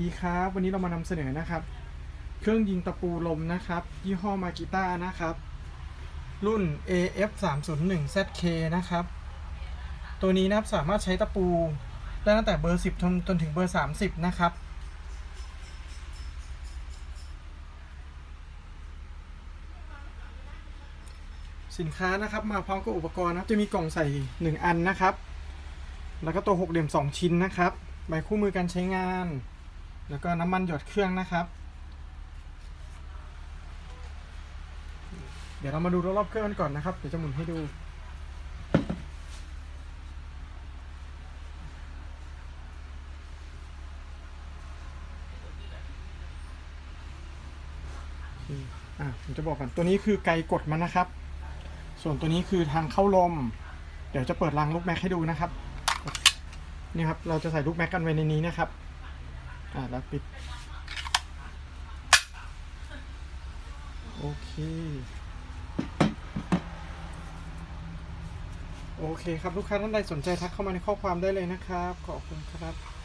ดีครับ วันนี้เรามานำเสนอนะครับ เครื่องยิงตะปูลมนะครับ ยี่ห้อมากิต้านะครับ รุ่น AF 3 0 1 ZK นะครับ ตัวนี้นะครับสามารถใช้ตะปูได้ตั้งแต่เบอร์ 10จนจนถึงเบอร์ 30 นะครับ สินค้านะครับมาพร้อมกับอุปกรณ์นะครับจะมีกล่องใส่ 1 อันนะครับ แล้วก็ตัวหกเหลี่ยม 2 ชิ้นนะครับใบคู่มือการใช้งาน แล้วก็น้ำมันหยดเครื่องนะครับ เดี๋ยวเรามาดูรอบๆเครื่องกันก่อนนะครับ เดี๋ยวจะหมุนให้ดู อะผมจะบอกก่อน ตัวนี้คือไกกดมันนะครับ ส่วนตัวนี้คือทางเข้าลม เดี๋ยวจะเปิดรางลูกแม็กให้ดูนะครับ นี่ครับ เราจะใส่ลูกแม็กกันไว้ในนี้นะครับ อ่าแล้วปิด โอเค โอเคครับ ลูกค้าท่านใดสนใจทักเข้ามาในข้อความได้เลยนะครับ ขอบคุณครับ